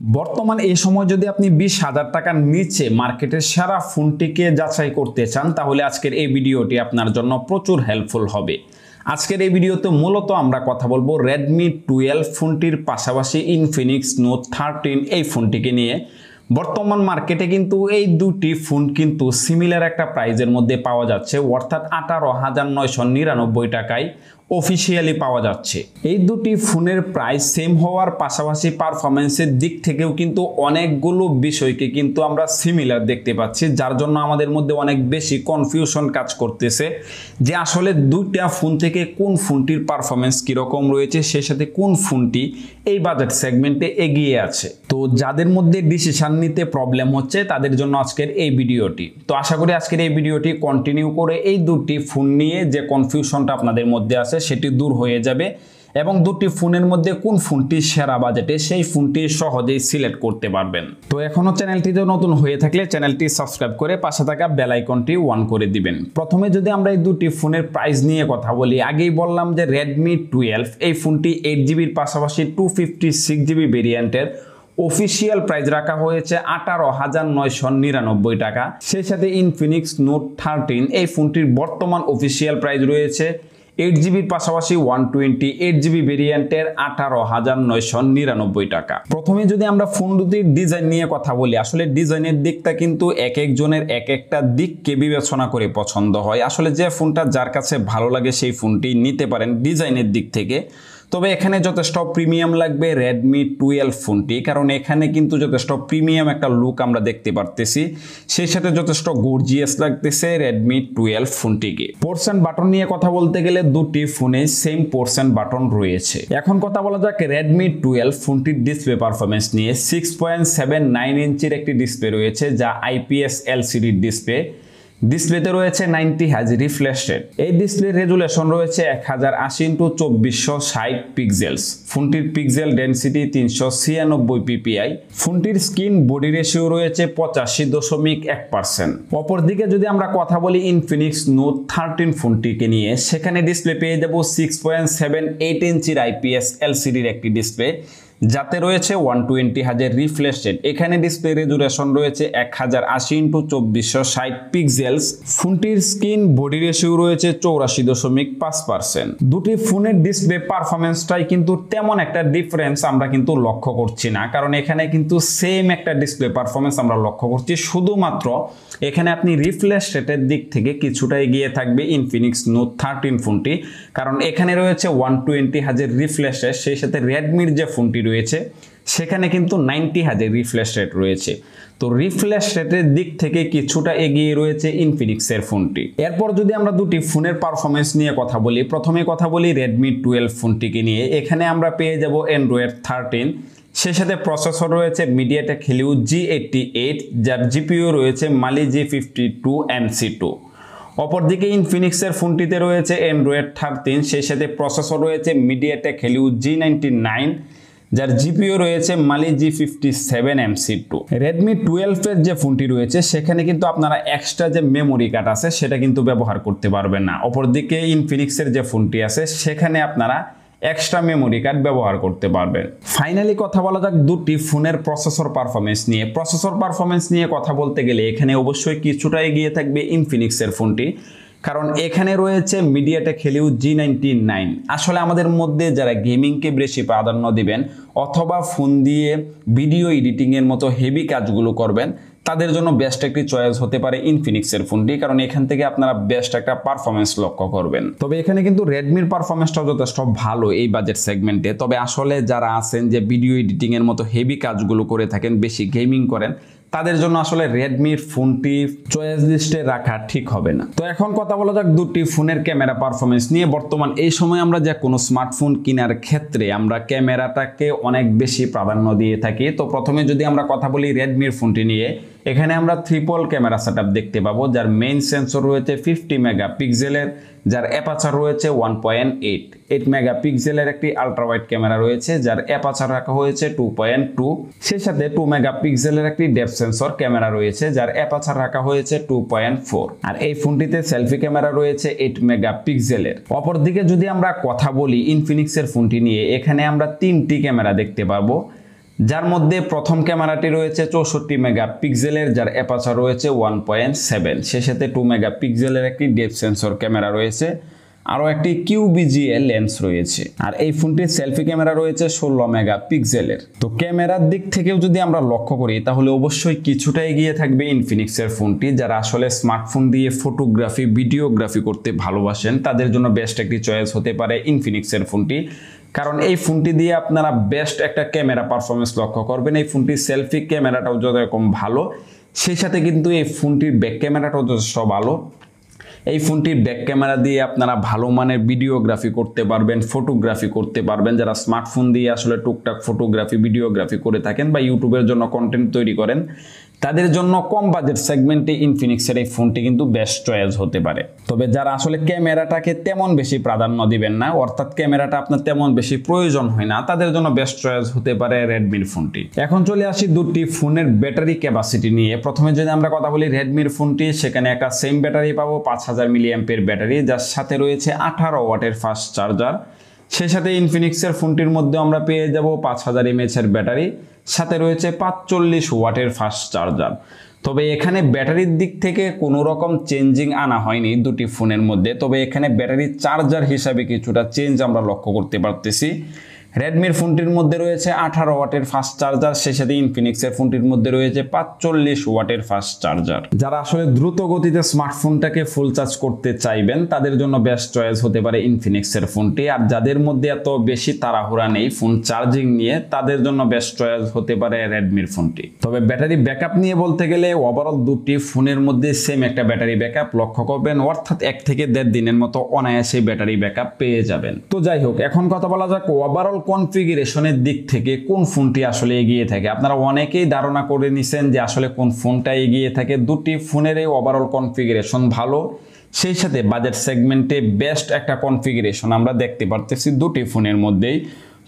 বর্তমান এই সময় যদি আপনি বিশ হাজার টাকার নিচে মার্কেটের সেরা ফোনটিকে যাচাই করতে চান, তাহলে আজকের এই ভিডিওটি আপনার জন্য প্রচুর হেল্পফুল হবে। আজকের এই ভিডিওতে মূলত আমরা কথা বলব রেডমি টুয়েলভ ফোনটির পাশাপাশি ইনফিনিক্স নোট থার্টিন এই ফোনটিকে নিয়ে। বর্তমান মার্কেটে কিন্তু এই দুটি ফোন কিন্তু সিমিলার একটা প্রাইজের মধ্যে পাওয়া যাচ্ছে, অর্থাৎ আঠারো হাজার নয়শো নিরানব্বই টাকায়। অফিসিয়ালি পাওয়া যাচ্ছে। এই দুটি ফোনের প্রাইস সেম হওয়ার পাশাপাশি পারফরমেন্সের দিক থেকেও কিন্তু অনেকগুলো বিষয়কে কিন্তু আমরা সিমিলার দেখতে পাচ্ছি, যার জন্য আমাদের মধ্যে অনেক বেশি কনফিউশন কাজ করতেছে যে আসলে দুইটা ফোন থেকে কোন ফোনটির পারফরমেন্স কীরকম রয়েছে সেই সাথে কোন ফোনটি এই বাজেট সেগমেন্টে এগিয়ে আছে। তো যাদের মধ্যে ডিসিশন নিতে প্রবলেম হচ্ছে, তাদের জন্য আজকের এই ভিডিওটি। তো আশা করি আজকের এই ভিডিওটি কন্টিনিউ করে এই দুটি ফোন নিয়ে যে কনফিউশনটা আপনাদের মধ্যে আছে সেটি দূর হয়ে যাবে। এবং দুটি ফোনের মধ্যে কোন ফোনটি সেরা বাজেটে, সেই ফোনটি সহজেই সিলেক্ট করতে পারবেন। তো এখনও চ্যানেলটিতে নতুন হয়ে থাকলে চ্যানেলটি সাবস্ক্রাইব করে পাশে থাকা বেল আইকনটি ওয়ান করে দিবেন। প্রথমে যদি আমরা এই দুটি ফোনের প্রাইস নিয়ে কথা বলি, আগেই বললাম যে রেডমি টুয়েলভ এই ফোনটি এইট জিবির পাশাপাশি টু ফিফটি সিক্স জিবি ভেরিয়েন্টের অফিসিয়াল প্রাইস রাখা হয়েছে আঠারো হাজার নয়শো নিরানব্বই টাকা। সেই সাথে ইনফিনিক্স নোট থার্টিন এই ফোনটির বর্তমান অফিসিয়াল প্রাইস রয়েছে এইট জিবির পাশাপাশি ওয়ান টোয়েন্টি এইট জিবি ভেরিয়েন্টের আঠারো হাজার নয়শো নিরানব্বই টাকা। প্রথমে যদি আমরা ফোন দুটির ডিজাইন নিয়ে কথা বলি, আসলে ডিজাইনের দিকটা কিন্তু এক একজনের এক একটা দিককে বিবেচনা করে পছন্দ হয়। আসলে যে ফোনটা যার কাছে ভালো লাগে সেই ফোনটি নিতে পারেন ডিজাইনের দিক থেকে। তবে এখানে যথেষ্ট প্রিমিয়াম লাগবে রেডমি টুয়েলভ ফোনটি, কারণ এখানে কিন্তু যথেষ্ট প্রিমিয়াম একটা লুক আমরা দেখতে পারতেছি। সেই সাথে যথেষ্ট গর্জিয়াস লাগতেছে রেডমি টুয়েলভ ফোনটিকে। পোর্শন বাটন নিয়ে কথা বলতে গেলে দুটি ফোনে সেম পোর্শন বাটন রয়েছে। এখন কথা বলা যাক রেডমি টুয়েলভ ফোনটির ডিসপ্লে পারফরমেন্স নিয়ে। সিক্স পয়েন্ট সেভেন নাইন ইঞ্চির একটি ডিসপ্লে রয়েছে, যা আইপিএস এলসিডির ডিসপ্লে ডিসপ্লেতে রয়েছে নাইনটি হাজ রিফ্রেশ রেট এই ডিসপ্লে রেজুলেশন রয়েছে এক হাজার আশি ইন্টু চব্বিশশো ষাট পিক্সেলস ফোনটির পিক্সেল ডেন্সিটি তিনশো ছিয়ানব্বই পিপিআই ফোনটির স্ক্রিন বডি রেশিও রয়েছে পঁচাশি দশমিক এক পার্সেন্ট অপরদিকে যদি আমরা কথা বলি ইনফিনিক্স নোট থার্টিন ফোনটিকে নিয়ে, সেখানে ডিসপ্লে পেয়ে যাব সিক্স পয়েন্ট সেভেন এইট ইঞ্চির আইপিএস এলসিডির একটি ডিসপ্লে যাতে রয়েছে ওয়ান টোয়েন্টি হাজার রিফ্রেশ রেট এখানে ডিসপ্লে রেজুলেশন রয়েছে এক হাজার আশি ইন্টু চব্বিশশো ষাট পিক্সেলস ফোনটির স্ক্রিন বডি রেশিও রয়েছে চৌরাশি দশমিক পাঁচ পার্সেন্ট দুটি ফোনের ডিসপ্লে পারফরমেন্সটাই কিন্তু তেমন একটা ডিফারেন্স আমরা কিন্তু লক্ষ্য করছি না। কারণ এখানে কিন্তু সেম একটা ডিসপ্লে পারফরমেন্স আমরা লক্ষ্য করছি। শুধুমাত্র এখানে আপনি রিফ্রেশ রেটের দিক থেকে কিছুটা এগিয়ে থাকবে ইনফিনিক্স নোট থার্টিন ফোনটি। কারণ এখানে রয়েছে ওয়ান টোয়েন্টি হাজার রিফ্রেশ রেট সেই সাথে রেডমির যে ফোনটি রয়েছে। সেখানে কিন্তু নাইনটি হাজার রিফ্রেশ রেট রয়েছে। তো রিফ্রেশ রেটের দিক থেকে কিছুটা এগিয়ে রয়েছে ইনফিনিক্সের ফোনটি। এরপর যদি আমরা দুটি ফোনের পারফরমেন্স নিয়ে কথা বলি, প্রথমে কথা বলি রেডমি টুয়েলভ ফোনটিকে নিয়ে। এখানে আমরা পেয়ে যাব অ্যান্ড্রয়েড থার্টিন সেই সাথে প্রসেসর রয়েছে MediaTek Helio G eighty eight যার জিপিও রয়েছে Mali G fifty two MC two অপরদিকে ইনফিনিক্সের ফোনটিতে রয়েছে অ্যান্ড্রয়েড থার্টিন সেই সাথে প্রসেসর রয়েছে MediaTek Helio G ninety nine যার জিপিও রয়েছে Mali G fifty seven MC two Redmi টুয়েলভের যে ফোনটি রয়েছে, সেখানে কিন্তু আপনারা এক্সট্রা যে মেমোরি কার্ড আছে, সেটা কিন্তু ব্যবহার করতে পারবেন না। অপরদিকে ইনফিনিক্সের যে ফোনটি আছে, সেখানে আপনারা এক্সট্রা মেমোরি কার্ড ব্যবহার করতে পারবেন। ফাইনালি কথা বলা যাক দুটি ফোনের প্রসেসর পারফরমেন্স নিয়ে। প্রসেসর পারফরমেন্স নিয়ে কথা বলতে গেলে এখানে অবশ্যই কিছুটা এগিয়ে থাকবে ইনফিনিক্সের ফোনটি। কারণ এখানে রয়েছে MediaTek Helio G ninety nine আসলে আমাদের মধ্যে যারা গেমিংকে বেশি প্রাধান্য দিবেন অথবা ফোন দিয়ে ভিডিও এডিটিংয়ের মতো হেভি কাজগুলো করবেন তাদের জন্য বেস্ট একটি চয়েস হতে পারে ইনফিনিক্সের ফোনটি কারণ এখান থেকে আপনারা বেস্ট একটা পারফরমেন্স লক্ষ্য করবেন। তবে এখানে কিন্তু রেডমির পারফরমেন্সটাও যথেষ্ট ভালো এই বাজেট সেগমেন্টে তবে আসলে যারা আছেন যে ভিডিও এডিটিংয়ের মতো হেভি কাজগুলো করে থাকেন, বেশি গেমিং করেন, তাদের জন্য আসলে রেডমির ফোনটি চয়েস লিস্টে রাখা ঠিক হবে না। তো এখন কথা বলা যাক দুটি ফোনের ক্যামেরা পারফরমেন্স নিয়ে। বর্তমান এই সময় আমরা যে কোনো স্মার্টফোন কেনার ক্ষেত্রে আমরা ক্যামেরাটাকে অনেক বেশি প্রাধান্য দিয়ে থাকি। তো প্রথমে যদি আমরা কথা বলি রেডমির ফোনটি নিয়ে এখানে আমরা ট্রিপল ক্যামেরা সেট দেখতে পাবো, যার মেইন সেন্সর রয়েছে ফিফটি মেগা পিক্সেলের যার অ্যাপাচার রয়েছে one point eight eight mega পিক্সেলের একটি আলট্রা ওয়াইড ক্যামেরা রয়েছে, যার অ্যাপাচার রাখা হয়েছে টু পয়েন্ট টু সেই সাথে টু মেগা পিক্সেলের একটি ডেপ সেন্সর ক্যামেরা রয়েছে, যার অ্যাপাচার রাখা হয়েছে টু পয়েন্ট ফোর আর এই ফোনটিতে সেলফি ক্যামেরা রয়েছে এইট মেগা পিক্সেলের অপরদিকে যদি আমরা কথা বলি ইনফিনিক্সের ফোনটি নিয়ে, এখানে আমরা তিনটি ক্যামেরা দেখতে পাবো। যার মধ্যে প্রথম ক্যামেরাটি রয়েছে চৌষট্টি মেগা পিক্সেলের যার অ্যাপাচার রয়েছে ওয়ান পয়েন্ট সেভেন। সে সাথে টু মেগা পিক্সেলের একটি ডেপ সেন্সর ক্যামেরা রয়েছে। আরও একটি কিউবিজিএ লেন্স রয়েছে। আর এই ফোনটির সেলফি ক্যামেরা রয়েছে ষোলো মেগা পিক্সেলের তো ক্যামেরার দিক থেকেও যদি আমরা লক্ষ্য করি, তাহলে অবশ্যই কিছুটা এগিয়ে থাকবে ইনফিনিক্সের ফোনটি। যারা আসলে স্মার্টফোন দিয়ে ফটোগ্রাফি, ভিডিওগ্রাফি করতে ভালোবাসেন, তাদের জন্য বেস্ট একটি চয়েস হতে পারে ইনফিনিক্সের ফোনটি। কারণ এই ফোনটি দিয়ে আপনারা বেস্ট একটা ক্যামেরা পারফরমেন্স লক্ষ্য করবেন। এই ফোনটির সেলফি ক্যামেরাটাও যতরকম ভালো, সেই সাথে কিন্তু এই ফোনটির ব্যাক ক্যামেরাটাও যথেষ্ট ভালো। এই ফোনটির ব্যাক ক্যামেরা দিয়ে আপনারা ভালো মানের ভিডিওগ্রাফি করতে পারবেন ফটোগ্রাফি করতে পারবেন। যারা স্মার্টফোন দিয়ে আসলে টুকটাক ফটোগ্রাফি ভিডিওগ্রাফি করে থাকেন বা ইউটিউবের জন্য কন্টেন্ট তৈরি করেন তাদের জন্য কম বাজেট সেগমেন্টে ইনফিনিক্সের এই ফোনটি কিন্তু বেস্ট চয়েস হতে পারে। তবে যারা আসলে ক্যামেরাটাকে তেমন বেশি প্রাধান্য দিবেন না, অর্থাৎ ক্যামেরাটা আপনার তেমন বেশি প্রয়োজন হয় না, তাদের জন্য বেস্ট চয়েস হতে পারে রেডমির ফোনটি। এখন চলে আসি দুটি ফোনের ব্যাটারি ক্যাপাসিটি নিয়ে। প্রথমে যদি আমরা কথা বলি রেডমির ফোনটি, সেখানে একটা সেম ব্যাটারি পাবো, পাঁচ হাজার মিলিয়াম্পের ব্যাটারি যার সাথে রয়েছে আঠারো ওয়াটের ফাস্ট চার্জার সেই সাথে ইনফিনিক্সের ফোনটির মধ্যে আমরা পেয়ে যাব পাঁচ হাজার এমএচের ব্যাটারি সাথে রয়েছে পাঁচচল্লিশ ওয়াটের ফাস্ট চার্জার। তবে এখানে ব্যাটারির দিক থেকে কোনো রকম চেঞ্জিং আনা হয়নি দুটি ফোনের মধ্যে। তবে এখানে ব্যাটারি চার্জার হিসাবে কিছুটা চেঞ্জ আমরা লক্ষ্য করতে পারতেছি। রেডমির ফোনটির মধ্যে রয়েছে আঠারো ওয়াটের ফাস্ট চার্জার সেই সাথে ইনফিনিক্সের ফোনটির মধ্যে রয়েছে পাঁচচল্লিশ ওয়াটের ফাস্ট চার্জার যারা আসলে দ্রুত গতিতে স্মার্টফোনটাকে ফুল চার্জ করতে চাইবেন, তাদের জন্য বেস্ট চয়েস হতে পারে ইনফিনিক্সের ফোনটি। আর যাদের মধ্যে এত বেশি তাড়াহুড়া নেই ফোন চার্জিং নিয়ে, তাদের জন্য বেস্ট চয়েস হতে পারে রেডমির ফোনটি। তবে ব্যাটারি ব্যাকআপ নিয়ে বলতে গেলে ওভারঅল দুটি ফোনের মধ্যে সেম একটা ব্যাটারি ব্যাকআপ লক্ষ্য করবেন, অর্থাৎ এক থেকে দেড় দিনের মতো অনায়াসে ব্যাটারি ব্যাকআপ পেয়ে যাবেন। তো যাই হোক, এখন কথা বলা যাক ওভারঅল কনফিগারেশনের দিক থেকে কোন ফোনটি আসলে এগিয়ে থাকে? আপনারা অনেকেই ধারণা করে নিছেন যে আসলে কোন ফোনটা এগিয়ে থাকে। দুটি ফোনেরই ওভারঅল কনফিগারেশন ভালো। সেই সাথে বাজেট সেগমেন্টে বেস্ট একটা কনফিগারেশন আমরা দেখতে পারতেছি দুটি ফোনের মধ্যেই।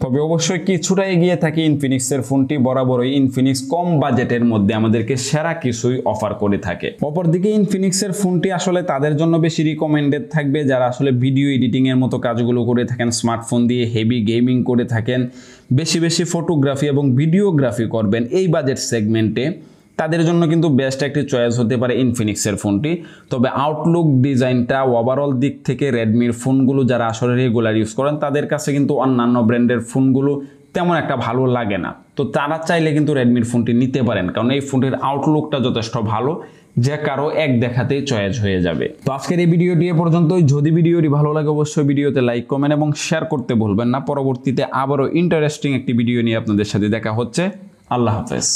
তবে অবশ্যই কিছুটা এগিয়ে থাকে ইনফিনিক্সের ফোনটি। বরাবরই ইনফিনিক্স কম বাজেটের মধ্যে আমাদেরকে সেরা কিছুই অফার করে থাকে। অপরদিকে ইনফিনিক্সের ফোনটি আসলে তাদের জন্য বেশি রিকমেন্ডেড থাকবে। যারা আসলে ভিডিও এডিটিংয়ের মতো কাজগুলো করে থাকেন, স্মার্টফোন দিয়ে হেভি গেমিং করে থাকেন, বেশি বেশি ফটোগ্রাফি এবং ভিডিওগ্রাফি করবেন, এই বাজেট সেগমেন্টে তাদের জন্য কিন্তু বেস্ট একটি চয়েস হতে পারে ইনফিনিক্সের ফোনটি। তবে আউটলুক ডিজাইনটা ওভারঅল দিক থেকে রেডমির ফোনগুলো যারা আসলে রেগুলার ইউজ করেন, তাদের কাছে কিন্তু অন্যান্য ব্র্যান্ডের ফোনগুলো তেমন একটা ভালো লাগে না। তো তারা চাইলে কিন্তু রেডমির ফোনটি নিতে পারেন, কারণ এই ফোনটির আউটলুকটা যথেষ্ট ভালো, যে কারও এক দেখাতেই চয়েস হয়ে যাবে। তো আজকের এই ভিডিওটি এ পর্যন্তই। যদি ভিডিওটি ভালো লাগে, অবশ্যই ভিডিওতে লাইক কমেন্ট এবং শেয়ার করতে ভুলবেন না। পরবর্তীতে আবারও ইন্টারেস্টিং একটি ভিডিও নিয়ে আপনাদের সাথে দেখা হচ্ছে। আল্লাহ হাফেজ।